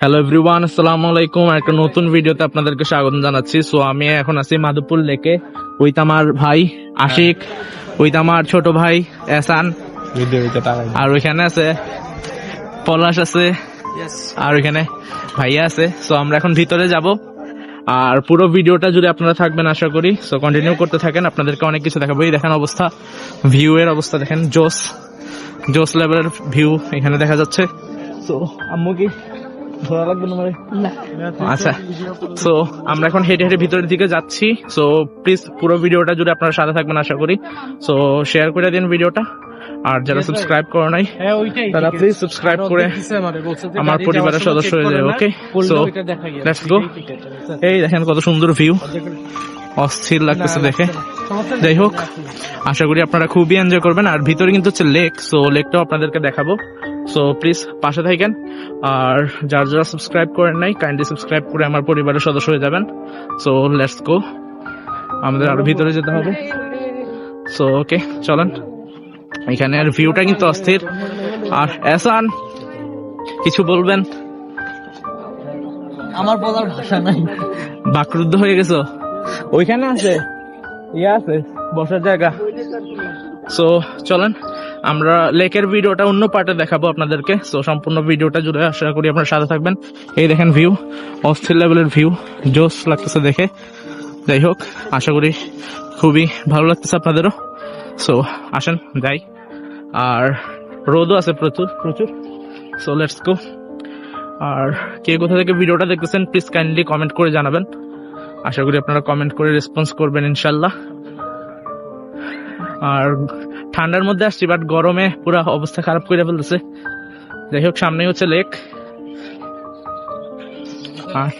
Hello everyone আসসালামু আলাইকুম একটা নতুন ভিডিওতে আপনাদেরকে স্বাগত জানাচ্ছি। সো আমি এখন আছি মাধবপুর লেকে ওইটা আমার ভাই আশিক ওইটা আমার ছোট ভাই এসান আর ওইখানে আছে পলাশ আছে। আর ওইখানে ভাইয়া আছে। সো আমরা এখন ভিতরে যাব। আর পুরো ভিডিওটা জুড়ে আপনারা থাকবেন আশা করি। সো কন্টিনিউ করতে থাকেন। আপনাদেরকে অনেক কিছু দেখাবো। এই দেখেন অবস্থা। ভিউ এর অবস্থা দেখেন। জোস জোস লেভেলের ভিউ এখানে দেখা যাচ্ছে। তো আম্মু কি? ধরা লাগবে না মানে? আচ্ছা সো আমরা এখন হেঁটে হেঁটে ভিতরের দিকে যাচ্ছি। সো প্লিজ পুরো ভিডিওটা জুড়ে আপনারা সাথে থাকবেন আশা করি। সো শেয়ার করে দিন ভিডিওটা। আর যারা সাবস্ক্রাইব করো নাই তারা প্লিজ সাবস্ক্রাইব করে আমার পরিবারের সদস্য হয়ে যায় ওকে সো লেটস গো এই দেখেন কত সুন্দর ভিউ অস্থির লাগতেছে দেখে। যাই হোক আশা করি আপনারা খুবই এনজয় করবেন। আর ভিতরে কিন্তু হচ্ছে লেক সো লেকটাও আপনাদেরকে দেখাবো। সো প্লিজ পাশে থাকেন। আর যারা যারা সাবস্ক্রাইব করেন নাই কাইন্ডলি সাবস্ক্রাইব করে আমার পরিবারের সদস্য হয়ে যাবেন। সো লেটস গো আমাদের আরও ভিতরে যেতে হবে। সো ওকে চলেন। এখানে আর ভিউটা কিন্তু অস্থির। আর এসান কিছু বলবেন? আমার বলার ভাষা নাই। বাকরুদ্ধ হয়ে গেছো? ওইখানে আছে। ইয়ে আছে বসার জায়গা। সো চলেন। আমরা লেকের ভিডিওটা অন্য পার্টে দেখাবো আপনাদেরকে। সো সম্পূর্ণ ভিডিওটা জুড়ে আশা করি আপনারা সাথে থাকবেন। এই দেখেন ভিউ অস্থির লেভেলের ভিউ জোস লাগতেছে দেখে। যাই হোক, আশা করি খুবই ভালো লাগতেছে আপনাদেরও। সো আসেন, যাই। আর রোদও আছে প্রচুর প্রচুর। সো লেটস গো আর কে কোথা থেকে ভিডিওটা দেখতেছেন প্লিজ কাইন্ডলি কমেন্ট করে জানাবেন। আশা করি আপনারা কমেন্ট করে রেসপন্স করবেন, ইনশাল্লাহ। আর ঠান্ডার মধ্যে আসছি বাট গরমে পুরো অবস্থা খারাপ করে ফেলতেছে। যাই হোক সামনে হচ্ছে লেক আর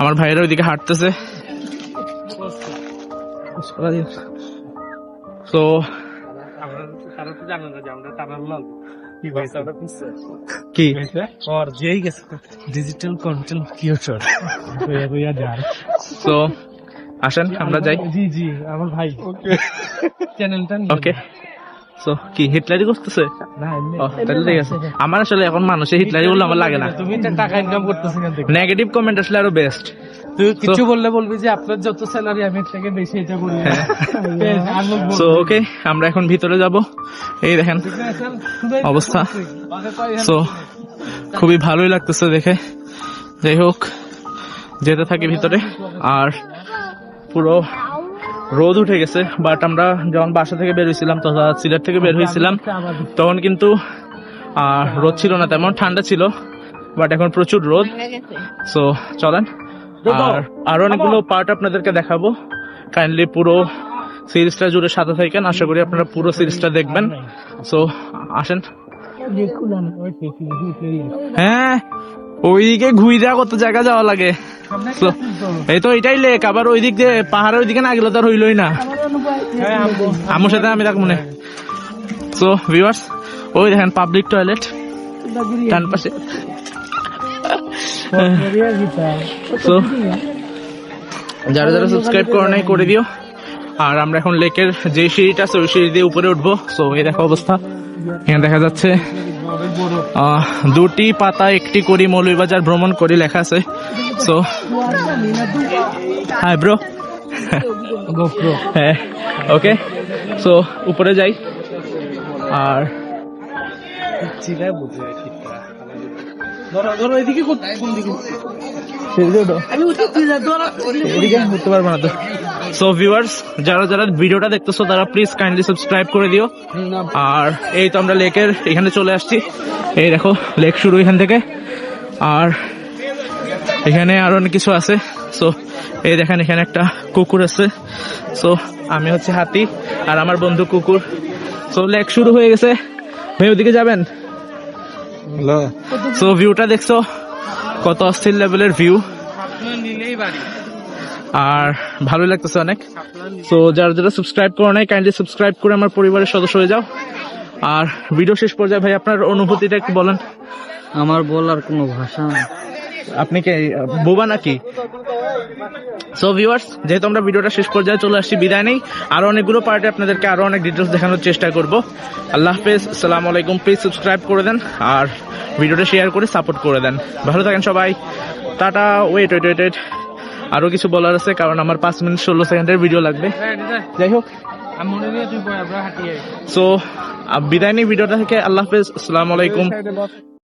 আমার ভাইয়েরা ওইদিকে হাঁটতেছে। তো আমরা যাই। জি জি আমার ভাই। চ্যানেলটা ওকে তো কি হিটলারি করতেছে? না এমনি ও, তাহলে ঠিক আছে। আমার আসলে এখন মানুষে হিটলারি বললে আমার লাগে না। তুমি টাকা ইনকাম করতেছ নেগেটিভ কমেন্ট আসলে আরও বেস্ট কিছু বললে বলবি যে আপনার যত স্যালারি আমি থেকে বেশি এটা করি। সো ওকে আমরা এখন ভিতরে যাব। এই দেখেন অবস্থা। সো খুবই ভালোই লাগতেছে দেখে। যাই হোক যেতে থাকি ভিতরে। আর পুরো রোদ উঠে গেছে বাট আমরা যখন বাসা থেকে বের হয়েছিলাম তথা সিলেট থেকে বের হয়েছিলাম তখন কিন্তু আহ, রোদ ছিল না তেমন ঠান্ডা ছিল বাট এখন প্রচুর রোদ। সো চলেন আর আরও অনেকগুলো পার্ট আপনাদেরকে দেখাবো। কাইন্ডলি পুরো সিরিজটা জুড়ে সাথে থাকেন আশা করি আপনারা পুরো সিরিজটা দেখবেন। সো আসেন। হ্যাঁ ওইদিকে ঘুরে কত জায়গা যাওয়া লাগে। এই তো এটাই লেক আবার ওই দিক দিয়ে পাহাড়ের ওইদিকে না গেলে তো আর হইলই না। আমার সাথে আমি থাকব না সো ভিউয়ার্স ওই দেখেন পাবলিক টয়লেট ডান পাশে। তো যারা যারা সাবস্ক্রাইব করে নাই করে দিও। আর আমরা এখন লেকের যে সিঁড়িটা আছে ওই সিঁড়ি দিয়ে উপরে উঠবো। সো এই দেখো অবস্থা। এখানে দেখা যাচ্ছে দুটি পাতা একটি করি মৌলভীবাজার ভ্রমণ করি লেখা আছে। সো হাই ব্রো হ্যাঁ ওকে সো উপরে যাই। আর ধরো ধরো এদিকে যা এদিকে উঠতে পারব না তো। সো ভিউয়ার্স যারা যারা ভিডিওটা দেখতেছো তারা প্লিজ কাইন্ডলি সাবস্ক্রাইব করে দিও। আর এই তো আমরা লেকের এখানে চলে আসছি। এই দেখো লেক শুরু এখান থেকে। আর এখানে আরও অনেক কিছু আছে। সো এই দেখেন এখানে একটা কুকুর আছে। সো আমি হচ্ছে হাতি আর আমার বন্ধু কুকুর। সো লেক শুরু হয়ে গেছে। ভাই ওদিকে যাবেন? সো ভিউটা দেখছ? কত অস্থির লেভেলের ভিউ নিলেই বাড়ি আর ভালোই লাগতেছে অনেক। তো যারা যারা সাবস্ক্রাইব করো নাই কাইন্ডলি সাবস্ক্রাইব করে আমার পরিবারের সদস্য হয়ে যাও। আর ভিডিও শেষ পর্যায়ে ভাই আপনার অনুভূতিটা একটু বলেন। আমার বলার কোনো ভাষা আপনি কি? বোবা নাকি? সো ভিউয়ার্স যেহেতু আমরা ভিডিওটা শেষ পর্যায়ে চলে আসছি বিদায় নেই। আরও অনেকগুলো পার্টে আপনাদেরকে আরও অনেক ডিটেলস দেখানোর চেষ্টা করব। আল্লাহ হাফেজ সালাম আলাইকুম। প্লিজ সাবস্ক্রাইব করে দেন আর ভিডিওটা শেয়ার করে সাপোর্ট করে দেন। ভালো থাকেন সবাই। Ta ta wait wait wait wait আরও কিছু বলার আছে কারণ আমার পাঁচ মিনিট ষোলো সেকেন্ডের ভিডিও লাগবে। যাই হোক। নিয়ে সো বিদায় নেই ভিডিওটা থেকে। আল্লাহ হাফেজ। আসসালামু আলাইকুম। সাইডে বস।